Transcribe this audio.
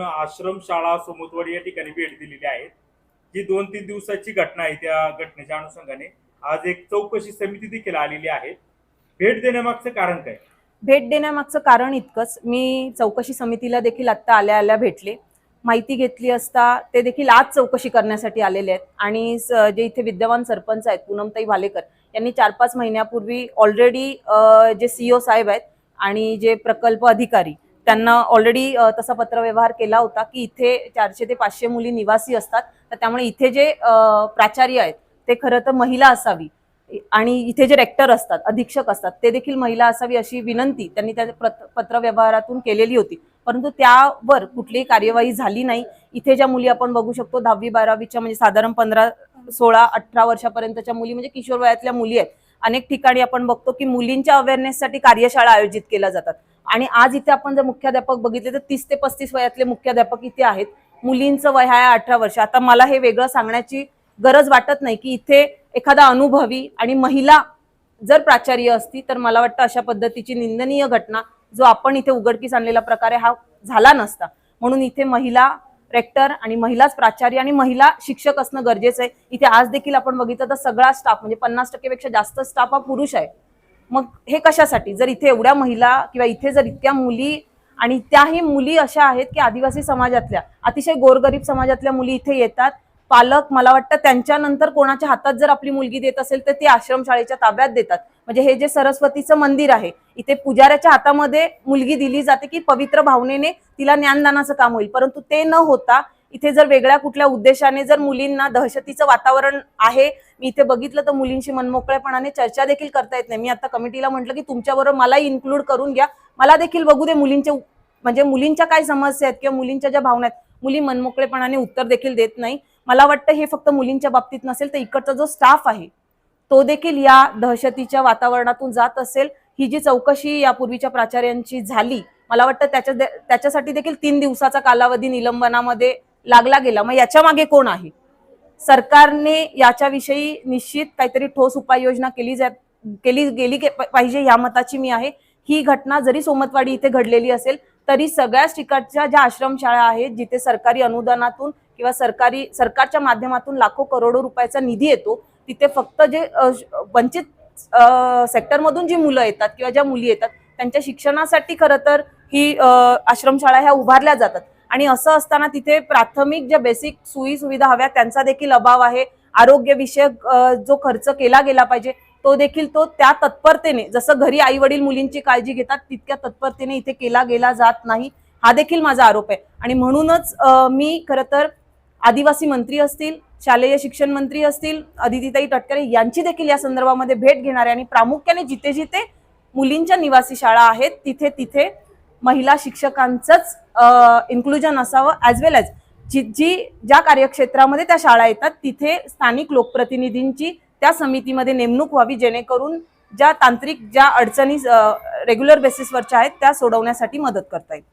आपण आश्रम शाळा या ठिकाणी भेट दिलेली आहे जी दोन तीन दिवसाची घटना आहे त्या घटनेच्या अनुषंगाने आज एक चौकशी समिती देखील आलेली आहे. भेट देण्यामागचं कारण काय? भेट देण्यामागचं कारण इतकंच. मी चौकशी समितीला देखील आत्ता आल्या आल्या भेटले. माहिती घेतली असता ते देखील आज चौकशी करण्यासाठी आलेले आहेत. आणि जे इथे विद्यमान सरपंच आहेत पूनमताई भालेकर यांनी चार पाच महिन्यापूर्वी ऑलरेडी जे सीओ साहेब आहेत आणि जे प्रकल्प अधिकारी त्यांना ऑलरेडी तसा पत्रव्यवहार केला होता की इथे चारशे ते पाचशे मुली निवासी असतात. तर त्यामुळे इथे जे प्राचार्य आहेत ते खरं तर महिला असावी. आणि इथे जे रेक्टर असतात अधीक्षक असतात ते देखील महिला असावी अशी विनंती त्यांनी त्या पत्रव्यवहारातून केलेली होती. परंतु त्यावर कुठलीही कार्यवाही झाली नाही. इथे ज्या मुली आपण बघू शकतो दहावी बारावीच्या म्हणजे साधारण पंधरा सोळा अठरा वर्षापर्यंतच्या मुली म्हणजे किशोर वयातल्या मुली आहेत. अनेक ठिकाणी आपण बघतो की मुलींच्या अवेअरनेससाठी कार्यशाळा आयोजित केल्या जातात. आणि आज इथे आपण जर मुख्याध्यापक बघितले तर तीस ते पस्तीस वयातले मुख्याध्यापक इथे आहेत. मुलींचं वय आहे अठरा वर्ष. आता मला हे वेगळं सांगण्याची गरज वाटत नाही की इथे एखादा अनुभवी आणि महिला जर प्राचार्य असती तर मला वाटतं अशा पद्धतीची निंदनीय घटना जो आपण इथे उघडकीस आणलेला प्रकारे हा झाला नसता. म्हणून इथे महिला रेक्टर आणि महिलाच प्राचार्य आणि महिला शिक्षक असणं गरजेचं आहे. इथे आज देखील आपण बघितलं तर सगळा स्टाफ म्हणजे पन्नास टक्केपेक्षा जास्त स्टाफ हा पुरुष आहे. मग हे कशासाठी? जर इथे एवढ्या महिला किंवा इथे जर इतक्या मुली आणि त्याही मुली अशा आहेत की आदिवासी समाजातल्या अतिशय गोरगरीब समाजातल्या मुली इथे येतात पालक मला वाटतं त्यांच्यानंतर कोणाच्या हातात जर आपली मुलगी देत असेल तर ती आश्रमशाळेच्या ताब्यात देतात. म्हणजे हे जे सरस्वतीचं मंदिर आहे इथे पुजाऱ्याच्या हातामध्ये मुलगी दिली जाते की पवित्र भावनेने तिला ज्ञानदानाचं काम होईल. परंतु ते न होता इथे जर वेगळ्या कुठल्या उद्देशाने जर मुलींना दहशतीचं वातावरण आहे मी इथे बघितलं तर मुलींशी मनमोकळेपणाने चर्चा देखील करता येत नाही. मी आता कमिटीला म्हटलं की तुमच्याबरोबर मलाही इन्क्लूड करून घ्या. मला देखील बघू दे मुलींचे म्हणजे मुलींच्या काय समस्या आहेत किंवा मुलींच्या ज्या भावना आहेत मुली मनमोकळेपणाने उत्तर देखील देत नाही. मला वाटतं हे फक्त मुलींच्या बाबतीत नसेल तर इकडचा जो स्टाफ आहे तो देखील या दहशतीच्या वातावरणातून जात असेल. ही जी चौकशी यापूर्वीच्या प्राचार्यांची झाली मला वाटतं त्याच्या त्याच्यासाठी देखील तीन दिवसाचा कालावधी निलंबनामध्ये लागला गेला मग याच्या मागे कोण आहे? सरकारने याच्याविषयी निश्चित काहीतरी ठोस उपाययोजना केली जा केली गेली के- पाहिजे या मताची मी आहे. ही घटना जरी सोमतवाडी इथे घडलेली असेल तरी सगळ्याच ठिकाणच्या ज्या आश्रमशाळा आहेत जिथे सरकारी अनुदानातून किंवा सरकारी सरकारच्या माध्यमातून लाखो करोडो रुपयाचा निधी येतो तिथे फक्त जे वंचित सेक्टरमधून जी मुलं येतात किंवा ज्या मुली येतात त्यांच्या शिक्षणासाठी खरं तर ही आश्रमशाळा ह्या उभारल्या जातात. आणि असं असताना तिथे प्राथमिक ज्या बेसिक सोयी सुविधा हव्या त्यांचा देखील अभाव आहे. आरोग्यविषयक जो खर्च केला गेला पाहिजे तो देखील तो त्या तत्परतेने जसं घरी आई वडील मुलींची काळजी घेतात तितक्या तत्परतेने इथे केला गेला जात नाही. हा देखील माझा आरोप आहे. आणि म्हणूनच मी खरं तर आदिवासी मंत्री असतील शालेय शिक्षण मंत्री असतील अदितीताई तटकरे यांची देखील या संदर्भामध्ये भेट घेणार आहे आणि प्रामुख्याने जिथे जिथे मुलींच्या निवासी शाळा आहेत तिथे तिथे महिला शिक्षकांचंच इन्क्लुजन असावं ॲज वेल ॲज जी जी ज्या कार्यक्षेत्रामध्ये त्या शाळा येतात तिथे स्थानिक लोकप्रतिनिधींची त्या समितीमध्ये नेमणूक व्हावी जेणेकरून ज्या तांत्रिक ज्या अडचणी रेग्युलर बेसिसवरच्या आहेत त्या सोडवण्यासाठी मदत करता येईल.